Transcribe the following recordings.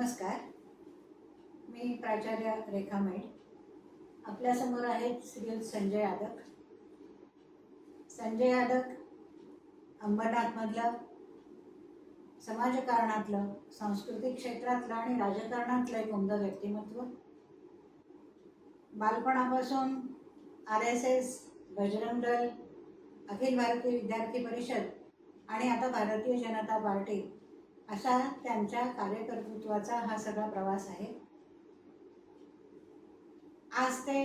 नमस्कार. मी प्राचार्य रेखा मेड. आपल्यासमोर आहेत श्री संजय यादव. संजय यादव अंबरनाथमधलं समाजकारणातलं सांस्कृतिक क्षेत्रातलं आणि राजकारणातलं एक उमदं व्यक्तिमत्व. बालपणापासून R S S Bajrang Dal Akhil Bharatiya विद्यार्थी परिषद आणि आता भारतीय जनता पार्टी असा त्यांच्या कार्यकर्तृत्वाचा हा सगळा प्रवास आहे. आज ते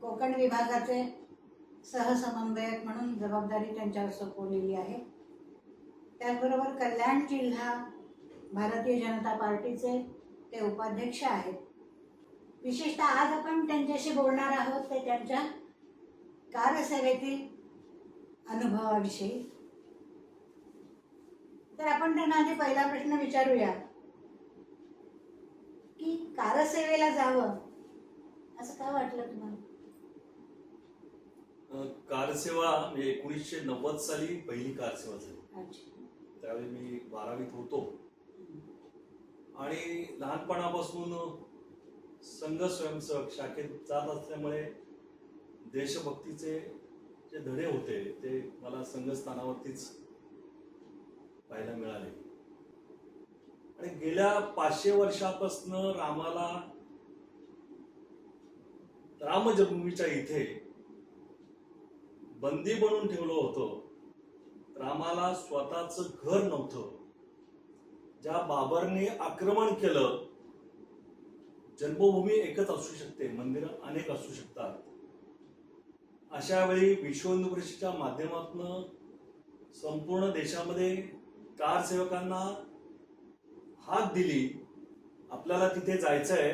कोकण विभागाचे सहसमन्वयक म्हणून जबाबदारी त्यांच्यावर सोपवलेली आहे. त्याचबरोबर कल्याण जिल्हा भारतीय जनता पार्टीचे ते उपाध्यक्ष आहेत. विशेषतः आज आपण त्यांच्याशी बोलणार आहोत ते त्यांच्या कारसेवेतील अनुभवाविषयी. तर आपण त्यांना आधी पहिला प्रश्न विचारूया. की कारसेवेला जावं असं का वाटलं तुम्हाला? कारसेवा म्हणजे एकोणीसशे नव्वद साली पहिली कारसेवा झाली. त्यावेळी मी बारावीत होतो. आणि लहानपणापासून संघ स्वयंसेवक शाखेत जात असल्यामुळे देशभक्तीचे जे धडे होते ते मला संघस्थानावरतीच पाहायला मिळाले. आणि गेल्या पाचशे वर्षापासून रामाला रामजन्मभूमीच्या इथे बंदी बनवून ठेवलं होतं. रामाला स्वतःच घर नव्हतं. ज्या बाबरने आक्रमण केलं जन्मभूमी एकच असू शकते मंदिर अनेक असू शकतात. अशा वेळी विश्व हिंदू परिषदेच्या माध्यमातून संपूर्ण देशामध्ये कार सेवकांना हात दिली आपल्याला तिथे जायचं आहे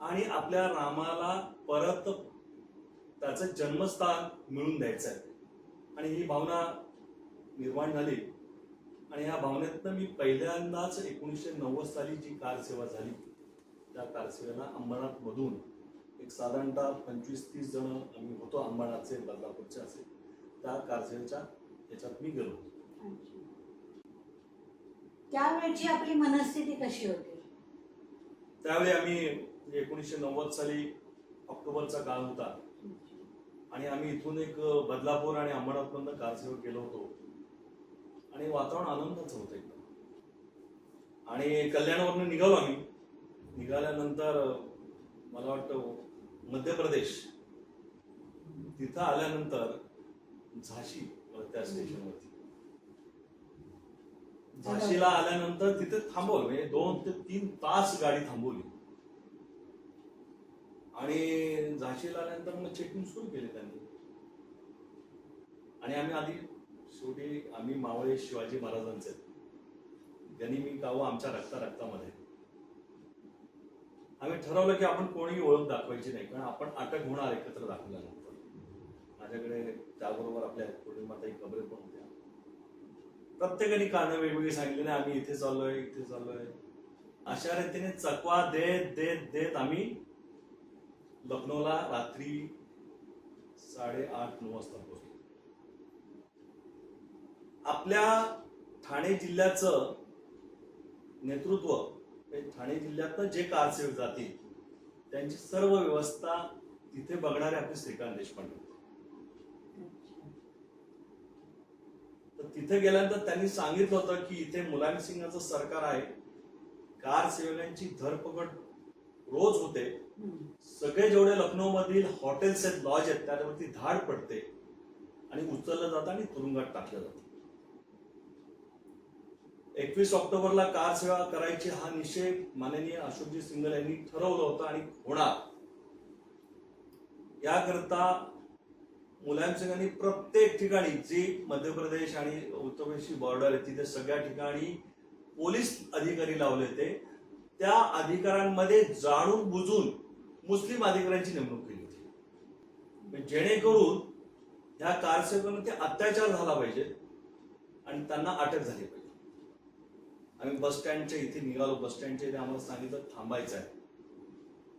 आणि आपल्या रामाला परत त्याचं जन्मस्थान मिळून द्यायचं आहे आणि ही भावना निर्माण झाली. आणि ह्या भावनेतनं मी पहिल्यांदाच एकोणीसशे नव्वद साली जी कार सेवा झाली त्या कारसेवेला अंबरनाथमधून एक साधारणतः पंचवीस तीस जण आम्ही होतो अंबरनाथचे बदलापूरचे असे. त्या कारसेवेच्या याच्यात मी गेलो. त्यावेळची आपली मनस्थिती कशी होती? त्यावेळी आम्ही एकोणीसशे नव्वद साली ऑक्टोबरचा काळ होता. आणि आम्ही इथून एक बदलापूर आणि अंबरनाथमधनं कारसेवा केलो होतो. आणि वातावरण आनंदाचं होतं एकदम. आणि कल्याणवरनं निघालो आम्ही. निघाल्यानंतर मला वाटतं मध्य प्रदेश. तिथं आल्यानंतर झाशी त्या स्टेशनवरती. झाशीला आल्यानंतर तिथे थांबवलं म्हणजे दोन ते तीन तास गाडी थांबवली. आणि झाशीला आल्यानंतर मग चेकिंग सुरू केले त्यांनी. आणि आम्ही आधी शेवटी आम्ही मावळे शिवाजी महाराजांचे. आहेत. त्यांनी मी गाव आमच्या रक्ता रक्तामध्ये. आम्ही ठरवलं की आपण कोणी ओळख दाखवायची नाही कारण आपण अटक होणार एकत्र दाखवल्यानंतर. माझ्याकडे त्याबरोबर आपल्या पौर्णिमाताई कबरे पण होते. प्रत्येकाने कारणं वेगवेगळी सांगितली नाही आम्ही इथे चाललोय इथे चाललोय. अशा रीतीने चकवा देत देत देत आम्ही लखनौला रात्री साडेआठ नऊ वाजता पोहोचलो. आपल्या ठाणे जिल्ह्याचं नेतृत्व हे ठाणे जिल्ह्यातनं जे कारसेवक जातील त्यांची सर्व व्यवस्था तिथे बघणारे आपले श्रीकांत देशपांडे तर तिथे गेल्यानंतर त्यांनी सांगितलं होतं की इथे मुलायम सिंगाचं सरकार आहे. कार सेवकांची धरपकड रोज होते. सगळे जेवढे लखनौ मधील हॉटेल्स आहेत लॉज आहेत त्याच्यावरती धाड पडते. आणि उचललं जातं आणि तुरुंगात टाकलं जातं. एकवीस ऑक्टोबरला कार सेवा करायची हा निश्चय माननीय अशोकजी सिंगल यांनी ठरवलं होतं आणि होणार. याकरता मुलायम सिंगांनी प्रत्येक ठिकाणी जी मध्य प्रदेश आणि उत्तर प्रदेशची बॉर्डर आहे तिथे सगळ्या ठिकाणी पोलीस अधिकारी लावले होते. त्या अधिकाऱ्यांमध्ये जाणून बुजून मुस्लिम अधिकाऱ्यांची नेमणूक केली होती. जेणेकरून ह्या कारसेवकांना ते अत्याचार झाला पाहिजे आणि त्यांना अटक झाली पाहिजे. आम्ही बस स्टँडच्या इथे निघालो बस स्टँडच्या इथे आम्हाला सांगितलं थांबायचं आहे.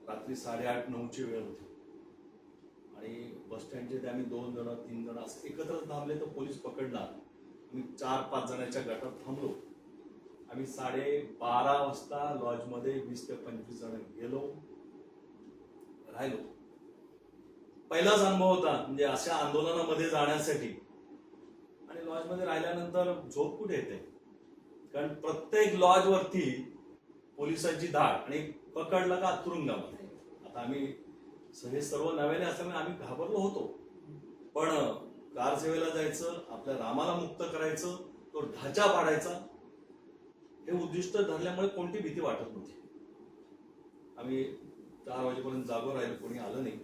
रात्री साडेआठ नऊची वेळ होती. आणि बस ते आम्ही दोन जण तीन जण असं एकत्र थांबले तर पोलीस पकडला आम्ही चार पाच जणांच्या गटात थांबलो. आम्ही साडे बारा वाजता लॉजमध्ये वीस ते पंचवीस जण गेलो राहिलो. पहिलाच अनुभव होता म्हणजे अशा आंदोलनामध्ये जाण्यासाठी. आणि लॉजमध्ये राहिल्यानंतर झोप कुठे येते? कारण प्रत्येक लॉजवरती पोलिसांची धाड आणि पकडलं का तुरुंगामध्ये. आता आम्ही हे सर्व नव्याने असल्यामुळे आम्ही घाबरलो होतो. पण कार सेवेला जायचं आपल्या रामाला मुक्त करायचं तो ढाचा पाडायचा हे उद्दिष्ट धरल्यामुळे कोणती भीती वाटत नव्हती. आम्ही चार वाजेपर्यंत जागो राहिलो कोणी आलं नाही.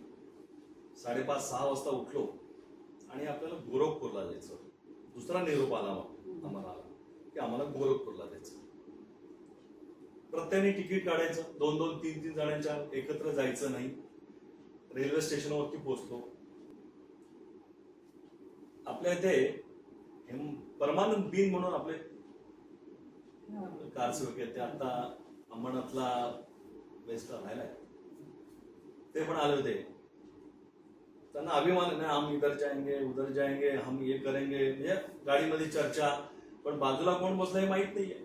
साडेपाच सहा वाजता उठलो आणि आपल्याला गोरखपूरला जायचं. दुसरा निरोप आला आम्हाला आला की आम्हाला गोरखपूरला जायचं. प्रत्येकाने तिकीट काढायचं. दोन दोन तीन तीन जणांच्या एकत्र जायचं नाही. रेल्वे स्टेशनवरती पोहोचलो. आपल्या इथे हेम- परमानंद बीन म्हणून आपले कार सेवक आहेत. ते आता अंबरनाथला बेस्ट राहिलाय. ते पण आले होते. त्यांना अभिमान आहे, ना हम इधर जाएंगे उधर जाएंगे हम ये करेंगे. म्हणजे गाडीमध्ये चर्चा. पण बाजूला कोण बसलं हे माहीत नाहीये.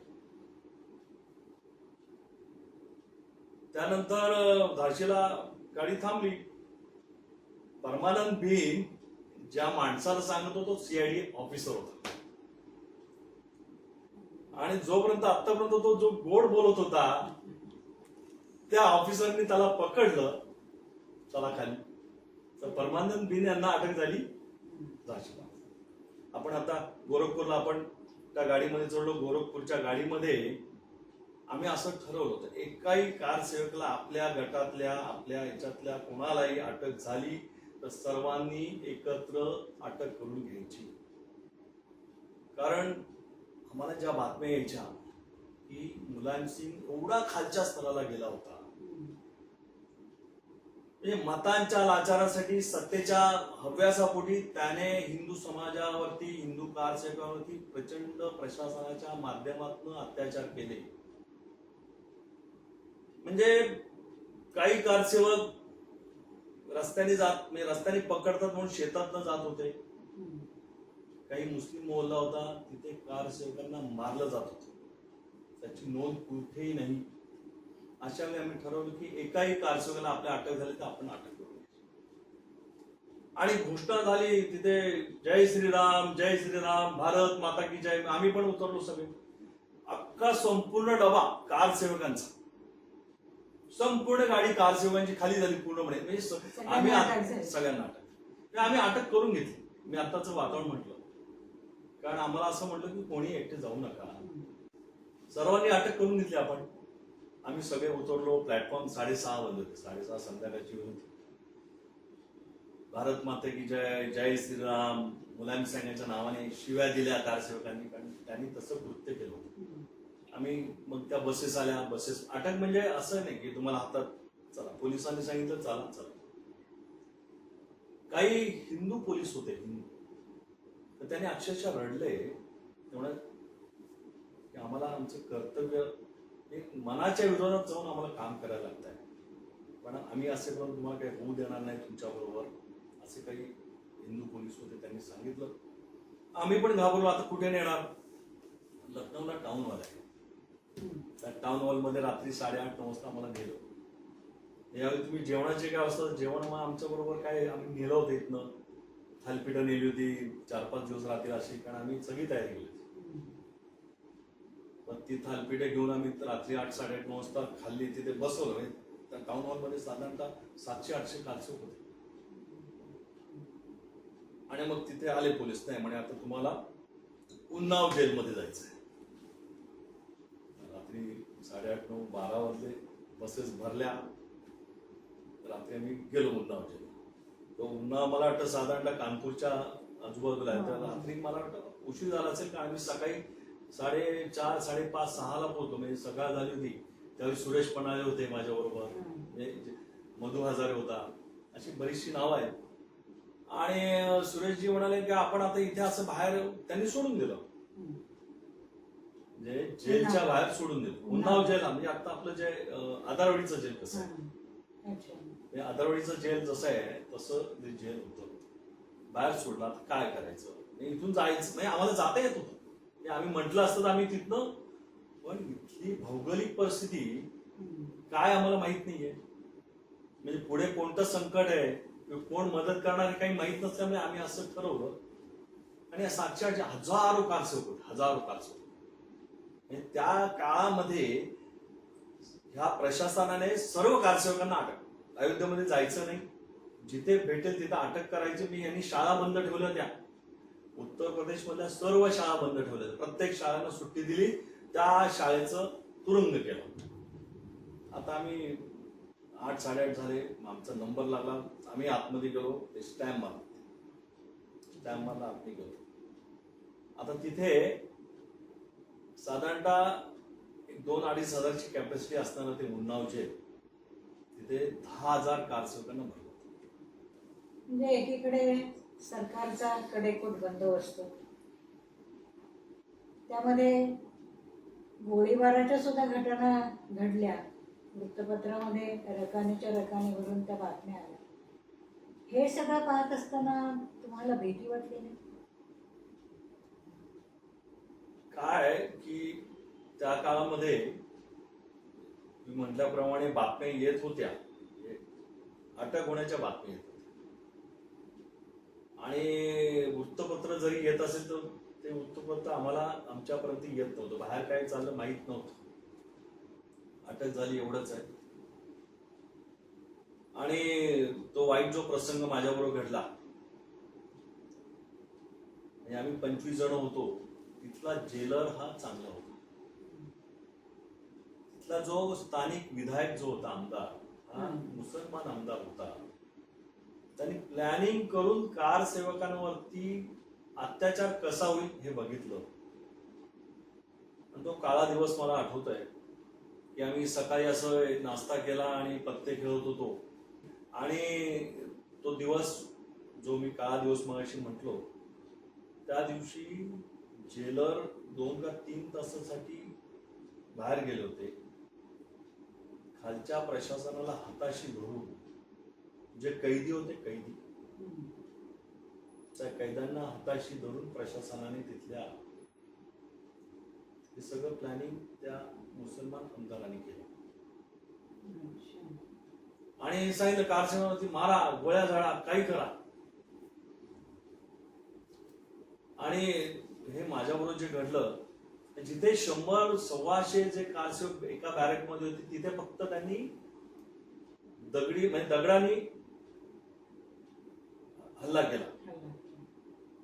त्यानंतर धाडशीला गाडी थांबली. परमानंद भीम ज्या माणसाला सांगत होतो सीआयडी ऑफिसर होता. आणि जोपर्यंत आतापर्यंत तो जो गोड बोलत होता त्या ऑफिसरनी त्याला पकडलं चला खाली. तर परमानंद बिन यांना अटक झाली. झाशीला. आपण आता गोरखपूरला आपण त्या गाडीमध्ये चढलो. गोरखपूरच्या गाडीमध्ये आम्ही असं ठरवलं होतं. एकाही कार सेवकला आपल्या गटातल्या आपल्या याच्यातल्या कोणालाही अटक झाली. तर सर्वांनी एकत्र अटक करून घ्यायची. कारण आम्हाला ज्या बातम्या यायच्या की मुलायम सिंग एवढा खालच्या स्तराला गेला होता. म्हणजे मतांच्या लाचारासाठी सत्तेच्या हव्यासापोटी त्याने हिंदू समाजावरती हिंदू कारसेवकावरती प्रचंड प्रशासनाच्या माध्यमातून अत्याचार केले. म्हणजे काही कारसेवक रस्त्याने जात म्हणजे रस्त्याने पकडतात म्हणून शेतात जात होते. काही मुस्लिम मोहल्ला होता तिथे कार सेवकांना मारलं जात होतं. त्याची नोंद कुठेही नाही. अशा वेळी आम्ही ठरवलं की एकाही कार सेवकाला आपल्या अटक झाली तर आपण अटक करू. आणि घोषणा झाली तिथे जय श्रीराम जय श्रीराम भारत माता की जय. आम्ही पण उतरलो सगळे. अख्खा संपूर्ण डबा कार सेवकांचा. संपूर्ण गाडी कार सेवकांची खाली झाली पूर्णपणे. म्हणजे स- आम्ही सगळ्यांना आ- अटक झाली. सगळ्यांना अटक. ते आम्ही अटक करून घेतली. मी आताच वातावरण म्हटलं. कारण आम्हाला असं म्हटलं की कोणी एकटे जाऊ नका. सर्वांनी अटक करून घेतली आपण. आम्ही सगळे उतरलो प्लॅटफॉर्म साडेसहा वाजले होते. साडेसहा संध्याकाळची वेळ होती. भारत माते की जय जय श्रीराम. मुलायम सिंगाच्या नावाने शिव्या दिल्या कारसेवकांनी. कारण त्यांनी तसं कृत्य केलं होतं. आम्ही मग त्या बसेस आल्या. बसेस अटक म्हणजे असं नाही की तुम्हाला हातात चला. पोलिसांनी सांगितलं चला चला. काही हिंदू पोलीस होते. हिंदू तर त्याने अक्षरशः रडले. तेवढं की आम्हाला आमचं कर्तव्य एक मनाच्या विरोधात जाऊन आम्हाला काम करायला लागत आहे पण आम्ही असे करून तुम्हाला काही होऊ देणार नाही तुमच्या बरोबर असे काही हिंदू पोलीस होते त्यांनी सांगितलं. आम्ही पण घाबरलो. आता कुठे नेणार? लखनौला टाउन आहे त्या टाउन हॉलमध्ये रात्री साडेआठ नऊ वाजता आम्हाला नेलं. यावेळी तुम्ही जेवणाचे काय असतं जेवण मग आमच्या बरोबर काय आम्ही नेलं होतं इथनं. थालपिठं नेली होती चार पाच दिवस राहतील अशी कारण आम्ही सगळी तयारी केली होती. पण ती थालपिठं घेऊन आम्ही रात्री आठ साडेआठ नऊ वाजता खाल्ली तिथे बसवलं. म्हणजे त्या टाउन हॉलमध्ये साधारणतः सातशे आठशे कारचे होते. आणि मग तिथे आले पोलीस. नाही म्हणे आता तुम्हाला उन्नाव जेलमध्ये जायचं आहे रात्री साडेआठ नऊ बारा वाजले बसेस भरल्या. रात्री आम्ही गेलो उन्नाव जेल तो उन्नाव मला वाटतं साधारणतः कानपूरच्या आजूबाजूला आहे. तर रात्री मला वाटतं उशीर झाला असेल कारण आम्ही सकाळी साडेचार साडेपाच सहाला पोहोचलो. म्हणजे सकाळ झाली होती. त्यावेळी सुरेश पणाले होते माझ्याबरोबर. म्हणजे मधु हजारे होता. अशी बरीचशी नावं आहेत. आणि सुरेशजी म्हणाले की आपण आता इथे असं बाहेर त्यांनी सोडून दिलं. म्हणजे जेलच्या बाहेर सोडून दिलं उन्नाव जेल म्हणजे आता आपलं जे आदारवाडीचं जेल कसं आहे? म्हणजे आदारवाडीचं जेल जसं आहे तसं ते जेल होतं. बाहेर सोडलं. काय करायचं? म्हणजे इथून जायचं. नाही आम्हाला जाता येत होतं. म्हणजे आम्ही म्हटलं असतं तर आम्ही तिथनं. पण इथली भौगोलिक परिस्थिती. काय आम्हाला माहीत नाहीये. म्हणजे पुढे कोणतं संकट आहे? किंवा कोण मदत करणार काही माहीत नसल्यामुळे आम्ही असं ठरवलं. आणि या साक्षरचे हजारो कारसेवक होते हजारो कारसेवक म्हणजे त्या काळामध्ये ह्या प्रशासनाने सर्व कारसेवकांना अटक अयोध्येमध्ये जायचं नाही. जिथे भेटेल तिथे अटक करायची. मी यांनी शाळा बंद ठेवल्या त्या. उत्तर प्रदेशमधल्या सर्व शाळा बंद ठेवल्या प्रत्येक शाळांना सुट्टी दिली. त्या शाळेचं तुरुंग केलं. आता आम्ही आठ साडेआठ झाले. आमचा नंबर लागला. आम्ही आतमध्ये गेलो. ते स्टॅम्प मारला. स्टॅम्प मारला आतमध्ये गेलो. आता तिथे साधारणतः एक दोन अडीच हजारची कॅपॅसिटी असताना ते उन्नावचे तिथे दहा हजार कारसेवकांना भरलं म्हणजे एकीकडे सरकारचा कडेकोट बंदोबस्त त्यामध्ये गोळीबाराच्या सुद्धा घटना घडल्या. वृत्तपत्रामध्ये रकानेच्या रकाने भरून त्या बातम्या आल्या. हे सगळं पाहत असताना तुम्हाला भीती वाटली नाही? काय की त्या काळामध्ये मी म्हटल्याप्रमाणे बातम्या येत होत्या. म्हणजे अटक होण्याच्या बातम्या येत होत्या. आणि वृत्तपत्र जरी येत असेल तर ते वृत्तपत्र आम्हाला आमच्यापर्यंत येत नव्हतं. बाहेर काय चाललं माहीत नव्हतं. अटक झाली एवढंच आहे. आणि तो वाईट जो प्रसंग माझ्याबरोबर घडला. म्हणजे आम्ही पंचवीस जण होतो. तिथला जेलर हा चांगला होता. तिथला जो स्थानिक विधायक जो होता आमदार हा. मुसलमान आमदार होता. त्यांनी प्लॅनिंग करून कार सेवकांवरती अत्याचार कसा होईल हे बघितलं. तो काळा दिवस मला आठवत आहे की आम्ही सकाळी असं नाश्ता केला आणि पत्ते खेळत होतो. आणि तो दिवस जो मी काळा दिवस मगाशी म्हटलो त्या दिवशी जेलर दोन का तीन तासासाठी बाहेर गेले होते. खालच्या प्रशासनाला हाताशी धरून जे कैदी होते कैदी. त्या कैद्यांना हाताशी धरून प्रशासनाने तिथल्या हे सगळं प्लॅनिंग त्या मुसलमान आमदारांनी केलं. आणि सांगितलं कारखान्यावरती मारा गोळ्या झाडा काही करा. आणि हे माझ्याबरोबर जे घडलं जिथे शंभर सव्वाशे जे कारसेवक एका बॅरेकमध्ये होते तिथे फक्त त्यांनी दगडी म्हणजे दगडाने हल्ला केला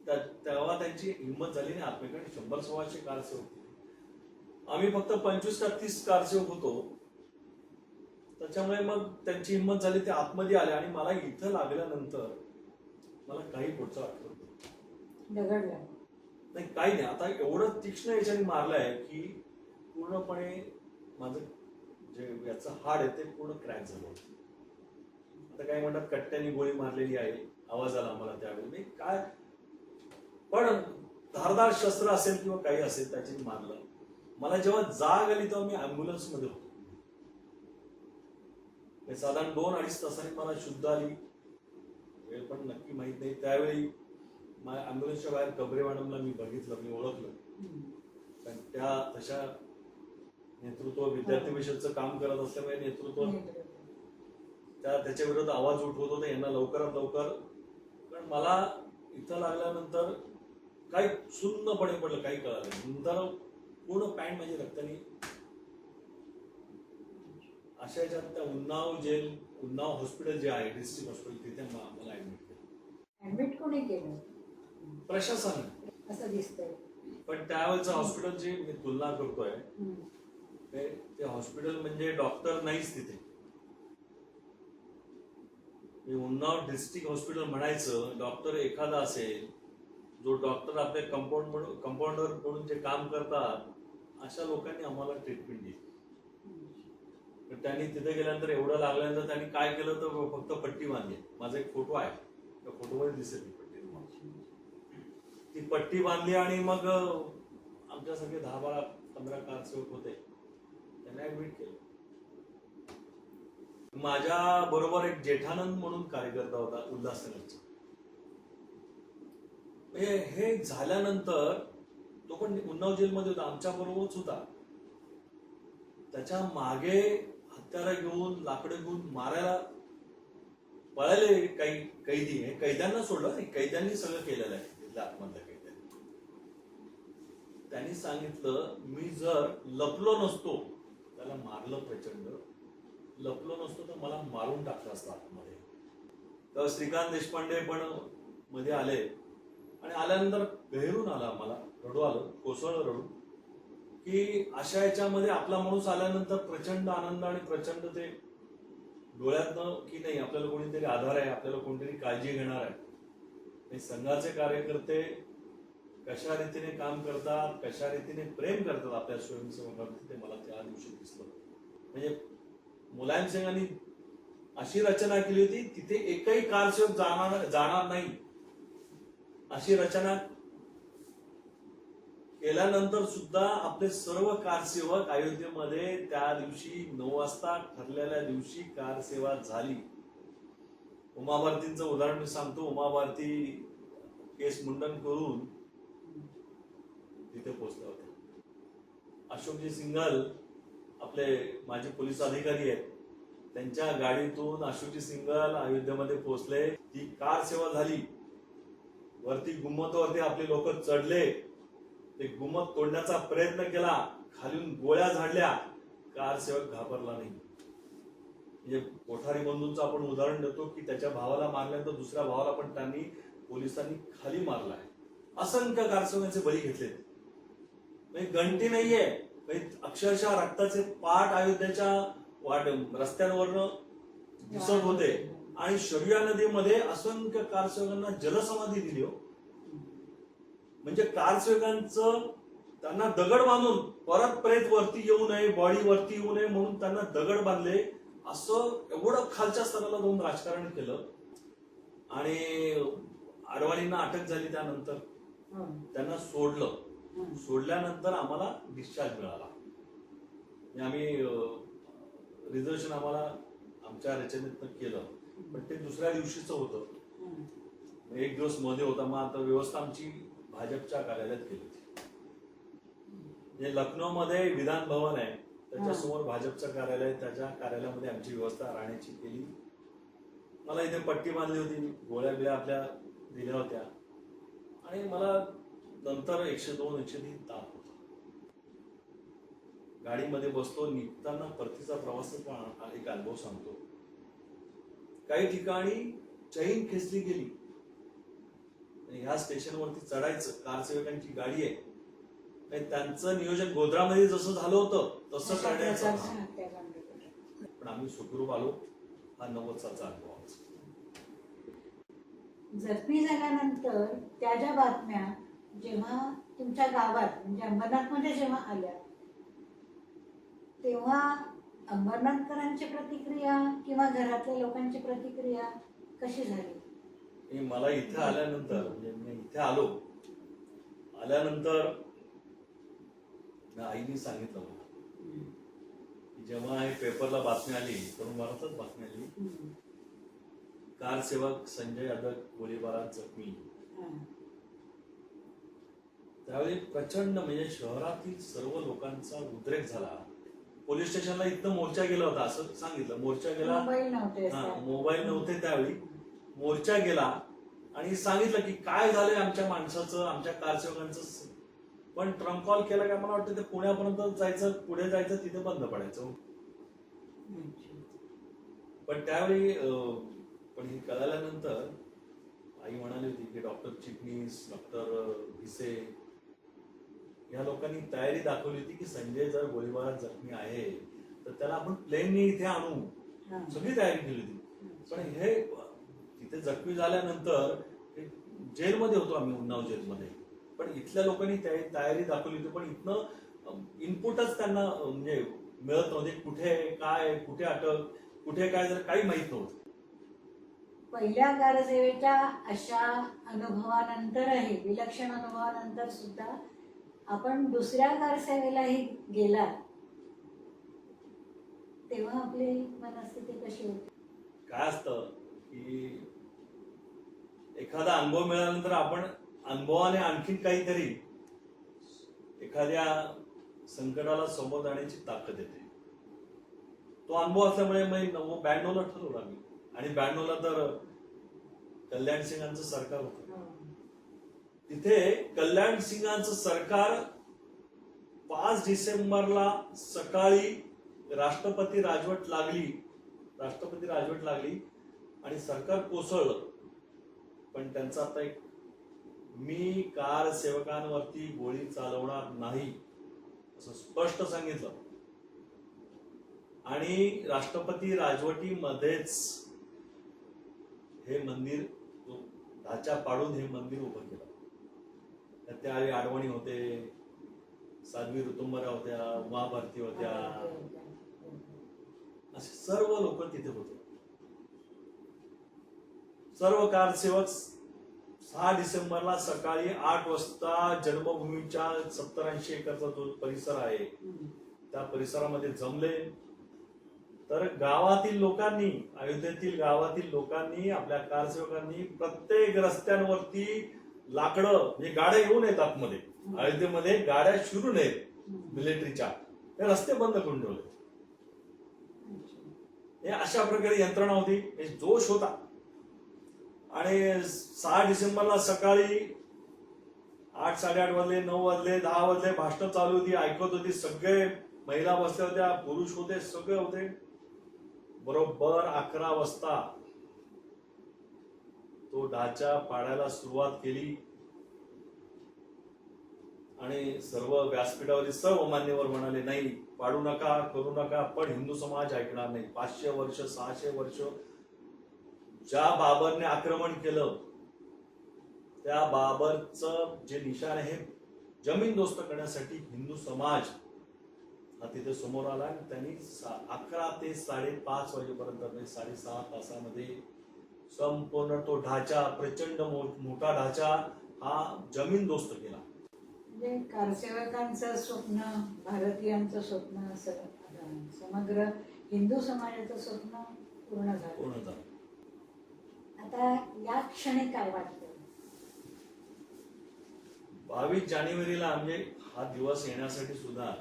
त्या- तेव्हा त्यांची हिंमत झाली नाही आत्मेकडे शंभर सव्वाशे कारसेवक होते. आम्ही फक्त पंचवीस का तीस कारसेवक होतो त्याच्यामुळे मग त्यांची हिंमत झाली ते आतमध्ये आले आणि मला इथं लागल्यानंतर मला काही पुढचं आठवत नाही. नाही काही नाही. आता एवढं तीक्ष्ण याच्याने मारलंय की पूर्णपणे माझं जे याचं हाड आहे ते पूर्ण क्रॅक झालं आता काय म्हणतात कट्ट्याने गोळी मारलेली आहे. आवाज आला आम्हाला त्यावेळी. मी काय पण धारदार शस्त्र असेल किंवा काही असेल त्याच्याने मारलं मला जेव्हा जाग आली तेव्हा मी अँब्युलन्समध्ये होतो. हे साधारण दोन अडीच तासांनी मला शुद्ध आली. वेळ पण नक्की माहीत नाही. त्यावेळी माझ्या बाहेर कबरे मॅडमला मी बघितलं मी ओळखलं. कारण त्या तशा नेतृत्व विद्यार्थी मिशनचं काम करत असल्यामुळे नेतृत्व त्या त्याच्या विरोधात आवाज उठवत होते यांना लवकरात लवकर. कारण मला इथं लागल्यानंतर काही सुन्नपणे पडलं काही कळालं. नंतर पूर्ण पॅन्ट माझी रक्तानी अशा याच्यात त्या उन्नाव जेल उन्नाव हॉस्पिटल जे आहे डिस्ट्रिक्ट हॉस्पिटल तिथे मला ऍडमिट केलं. ऍडमिट कोणी केलं? प्रशासन असं दिसतंय. पण त्यावेळेचं हॉस्पिटल जे मी तुलना करतोय हम्म. ते ते हॉस्पिटल म्हणजे डॉक्टर नाहीच तिथे. मी उन्नाव डिस्ट्रिक्ट हॉस्पिटल म्हणायचं डॉक्टर एखादा असेल जो डॉक्टर आपले कंपाऊंड म्हणून कंपाऊंडर म्हणून जे काम करतात अशा लोकांनी आम्हाला ट्रीटमेंट दिली. तर त्यांनी तिथे गेल्यानंतर एवढं लागल्यानंतर त्यांनी काय केलं तर फक्त पट्टी बांधली. माझा एक फोटो आहे. त्या फोटोमध्ये दिसेल ती पट्टी बांधली आणि मग आमच्यासारखे दहा बारा पंधरा कारसेवक होते. त्यांना ऍडमिट केलं. माझ्या बरोबर एक जेठानंद म्हणून कार्यकर्ता होता उल्हासनगरचा हे झाल्यानंतर तो पण उन्नाव जेलमध्ये होता आमच्या बरोबरच होता. त्याच्यामागे हत्यारा घेऊन लाकडं घेऊन मारायला पळाले काही कैदी. हे कैद्यांना सोडलं नाही कैद्यांनी सगळं केलेलं आहे. तिथल्या आत्महत्या कैद्यांनी त्यांनी सांगितलं मी जर लपलो नसतो त्याला मारलं प्रचंड. लपलो नसतो तर मला मारून टाकलं असतं आतमध्ये. तर श्रीकांत देशपांडे पण मध्ये आले. आणि आल्यानंतर गहिरून आला मला रडू आलं कोसळलं रडू. की अशा याच्यामध्ये आपला माणूस आल्यानंतर प्रचंड आनंद आणि प्रचंड ते डोळ्यातनं की नाही आपल्याला कोणीतरी आधार आहे आपल्याला कोणतरी काळजी घेणार आहे. हे संघाचे कार्यकर्ते कशा रीतीने काम करतात कशा रीतीने प्रेम करतात आपल्या स्वयंसेवकांवरती ते मला त्या दिवशी दिसलं. म्हणजे मुलायम सिंगांनी अशी रचना केली होती तिथे एकही कारसेवक जाणार जाणार नाही. अशी रचना केल्यानंतर सुद्धा आपले सर्व कारसेवक अयोध्येमध्ये त्या दिवशी नऊ वाजता ठरलेल्या दिवशी कारसेवा झाली. उमाभारतींचं उदाहरण मी सांगतो. उमाभारती केस मुंडन करून तिथे पोचल्या होत्या अशोकजी सिंगल आपले माजी पोलीस अधिकारी आहेत. त्यांच्या गाडीतून अशोकजी सिंगल अयोध्येमध्ये पोहोचले. ती कार सेवा झाली. वरती गुम्मतवरती आपले लोक चढले. ते गुम्मत तोडण्याचा प्रयत्न केला. खालून गोळ्या झाडल्या. कार सेवक घाबरला नाही. म्हणजे कोठारी बंधूंचं आपण उदाहरण देतो की त्याच्या भावाला मारल्यानंतर दुसऱ्या भावाला पण त्यांनी पोलिसांनी खाली मारला आहे. असंख्य कारसेवकांचे बळी घेतले. म्हणजे गणती नाहीये. म्हणजे अक्षरशः रक्ताचे पाठ अयोध्येच्या वाट रस्त्यांवरनं दिसत होते. आणि शरिया नदीमध्ये असंख्य कारसेवकांना जलसमाधी दिली हो. म्हणजे कारसेवकांचं त्यांना दगड बांधून परत प्रेत वरती येऊ नये बॉडी वरती येऊ नये म्हणून त्यांना दगड बांधले. असं एवढं खालच्या स्तराला जाऊन राजकारण केलं. आणि अडवाणींना अटक झाली त्यानंतर. त्यांना सोडलं. सोडल्यानंतर आम्हाला डिस्चार्ज मिळाला. म्हणजे आम्ही रिझर्वेशन आम्हाला आमच्या रचनेतनं केलं. पण ते दुसऱ्या दिवशीचं होतं. एक दिवसमध्ये होता. मग आता व्यवस्था आमची भाजपच्या कार्यालयात केली. होती म्हणजे लखनौमध्ये विधान भवन आहे. त्याच्यासमोर भाजपचं कार्यालय त्याच्या कार्यालयामध्ये आमची व्यवस्था राहण्याची केली. मला इथे पट्टी बांधली होती गोळ्या बिळ्या आपल्या दिल्या होत्या. आणि मला नंतर एकशे दोन एकशे तीन ताप होता. गाडीमध्ये बसतो निघताना परतीचा प्रवास पण एक अनुभव सांगतो. काही ठिकाणी चैन खेचली गेली. ह्या स्टेशनवरती चढायचं कारसेवकांची गाडी आहे. त्यांचं नियोजन गोध्रामध्ये जसं झालं होतं तसं करण्याचं. पण आम्ही सुखरूप आलो हा नव्वदचा अनुभव. जखमी झाल्यानंतर त्या ज्या बातम्या जेव्हा तुमच्या गावात म्हणजे अंबरनाथमध्ये जेव्हा आल्या तेव्हा अंबरनाथकरांची प्रतिक्रिया किंवा घरातल्या लोकांची प्रतिक्रिया कशी झाली मला इथे आल्यानंतर म्हणजे मी इथे आलो आल्यानंतर ना आईने सांगितलं की जेव्हा हे पेपरला बातमी आली तरुण भारतच बातमी आली. कार सेवक संजय यादव गोळीबारात जखमी. त्यावेळी प्रचंड म्हणजे शहरातील सर्व लोकांचा उद्रेक झाला पोलीस स्टेशनला इथं मोर्चा गेला होता असं सांगितलं मोर्चा गेला मोबाईल नव्हते हा, त्यात. मोबाईल नव्हते त्यावेळी मोर्चा गेला आणि सांगितलं की काय झालंय आमच्या माणसाचं आमच्या कारसेवकांचं पण ट्रम्प कॉल केला का मला वाटतं ते पुण्यापर्यंत जायचं पुढे जायचं तिथे बंद पडायचं अच्छा. पण त्यावेळी पण हे कळाल्यानंतर आई म्हणाली होती की डॉक्टर चिटणीस डॉक्टर भिसे या लोकांनी तयारी दाखवली होती की संजय जर गोळीबारात जखमी आहे तर त्याला आपण प्लेनने इथे आणू हा. सगळी तयारी केली होती पण हे तिथे जखमी झाल्यानंतर हे जेलमध्ये होतो आम्ही उन्नाव जेलमध्ये पण इथल्या लोकांनी तया- तयारी दाखवली होती पण इथनं इनपुटच त्यांना म्हणजे मिळत नव्हते. कुठे काय कुठे अटक कुठे काय जर काही माहीत नव्हतं. पहिल्या कारसेवेच्या अशा अनुभवानंतरही विलक्षण अनुभवानंतर सुद्धा आपण दुसऱ्या कारसेवेलाही गेला तेव्हा आपली मनस्थिती कशी होती? काय असतं की एखादा अनुभव मिळाल्यानंतर आपण अनुभवाने आणखीन काहीतरी एखाद्या संकटाला समोर जाण्याची ताकद येते. तो अनुभव असल्यामुळे मी ब्याण्णवला ठरवलं आम्ही आणि ब्याण्णवला तर कल्याण सिंगांचं सरकार होतं. हो. तिथे कल्याण सिंगांचं सरकार पाच डिसेंबरला सकाळी राष्ट्रपती राजवट लागली. राष्ट्रपती राजवट लागली आणि सरकार कोसळलं. पण त्यांचा आता एक मी कार सेवकांवरती गोळी चालवणार नाही असं स्पष्ट सांगितलं. आणि राष्ट्रपती राजवटीमध्येच हे मंदिर ढाचा पाडून हे मंदिर उभं केलं. त्यावेळी आडवणी होते साध्वी ऋतुंबरा होत्या उमा भारती होत्या. असे सर्व लोक तिथे होते. सर्व कारसेवक सहा डिसेंबरला सकाळी आठ वाजता जन्मभूमीच्या सत्तर ऐंशी एकरचा जो परिसर आहे त्या परिसरामध्ये जमले. तर गावातील लोकांनी अयोध्येतील गावातील लोकांनी आपल्या कारसेवकांनी प्रत्येक रस्त्यांवरती लाकडं म्हणजे गाड्या येऊन येत आतमध्ये. अयोध्येमध्ये गाड्या शिरून नयेत मिलिटरीच्या ते रस्ते बंद करून ठेवले. हे अशा प्रकारे यंत्रणा होती. हे जोश होता. आणि सहा डिसेंबरला सकाळी आठ साडेआठ वाजले नऊ वाजले दहा वाजले भाषण चालू होती ऐकत होती सगळे महिला बसल्या होत्या पुरुष होते सगळे होते. बरोबर अकरा वाजता तो ढाचा पाडायला सुरुवात केली. आणि सर्व व्यासपीठावरील सर्व मान्यवर म्हणाले नाही पाडू नका करू नका पण हिंदू समाज ऐकणार नाही. पाचशे वर्ष सहाशे वर्ष ज्या बाबरने आक्रमण केलं त्या बाबरचं जे निशाण आहे जमीन दोस्त करण्यासाठी हिंदू समाज हा तिथे समोर आला आणि त्यांनी अकरा ते साडेपाच वाजेपर्यंत साडेसहा तासामध्ये संपूर्ण तो ढाचा प्रचंड मोठा ढाचा हा जमीन दोस्त केला. म्हणजे कारसेवकांचं स्वप्न भारतीयांचं स्वप्न समग्र हिंदू समाजाचं स्वप्न पूर्ण झालं. पूर्ण झालं. आता या क्षणी काय वाटतं? बावीस जानेवारीला म्हणजे हा दिवस येण्यासाठी सुद्धा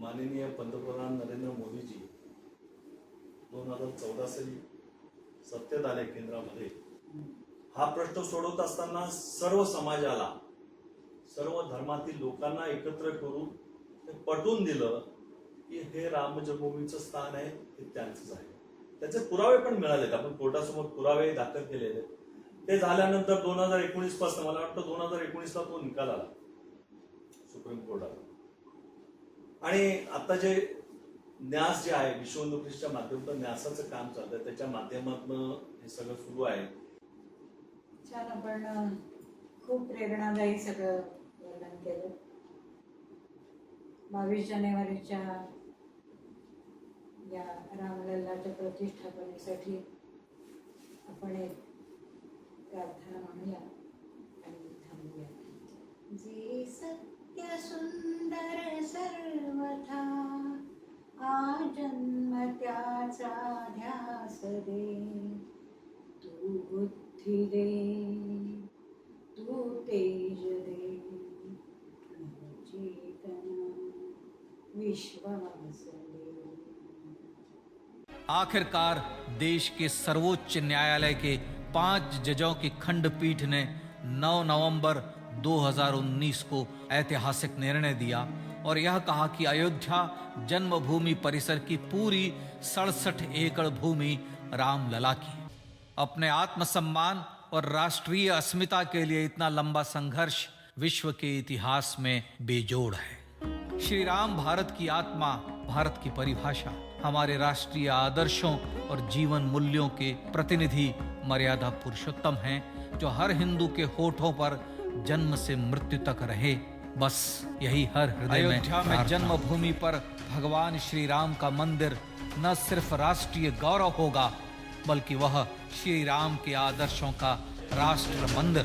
माननीय पंतप्रधान नरेंद्र मोदीजी दोन हजार चौदा साली सत्तेत आले केंद्रामध्ये. हा प्रश्न सोडवत असताना सर्व समाजाला सर्व धर्मातील लोकांना एकत्र करून पटवून दिलं की हे रामजन्मभूमीचं स्थान आहे हे त्यांचंच आहे. त्याचे पुरावे पण मिळालेत. आपण कोर्टासमोर पुरावे दाखल केलेले आहेत. ते झाल्यानंतर दोन हजार एकोणीसपासून मला वाटतं दोन हजार एकोणीसला तो निकाल आला. सुप्रीम कोर्टात आणि आता जे न्यास जे आहे विश्व माध्यमातून न्यासाचं काम चालतंय त्याच्या माध्यमातून हे सगळं सुरू आहे. छान आपण खूप प्रेरणादायी सगळं वर्णन केलं. बावीस जानेवारीच्या या रामलल्लाच्या प्रतिष्ठापनेसाठी आपण एक प्रार्थना म्हणूया आणि थांबूया. जे सत्य सुंदर सर्वथा आजन्म त्याचा ध्यास दे. तू बुद्धी दे तू तेज दे. चेतना विश्वास दे आखिरकार देश के सर्वोच्च न्यायालय के पाँच जजों की खंडपीठ ने 9 नवंबर 2019 को ऐतिहासिक निर्णय दिया और यह कहा कि अयोध्या जन्मभूमि परिसर की पूरी सड़सठ एकड़ भूमि रामलला की। अपने आत्मसम्मान और राष्ट्रीय अस्मिता के लिए इतना लंबा संघर्ष विश्व के इतिहास में बेजोड़ है श्री राम भारत की आत्मा, भारत की परिभाषा हमारे राष्ट्रीय आदर्शों और जीवन मूल्यों के प्रतिनिधि मर्यादा पुरुषोत्तम हैं जो हर हिंदू के होठों पर जन्म से मृत्यु तक रहे। बस यही हर हृदय में अयोध्या में जन्मभूमि पर भगवान श्री राम का मंदिर न सिर्फ़ राष्ट्रीय गौरव होगा बल्कि वह श्री राम के आदर्शों का राष्ट्र मंदिर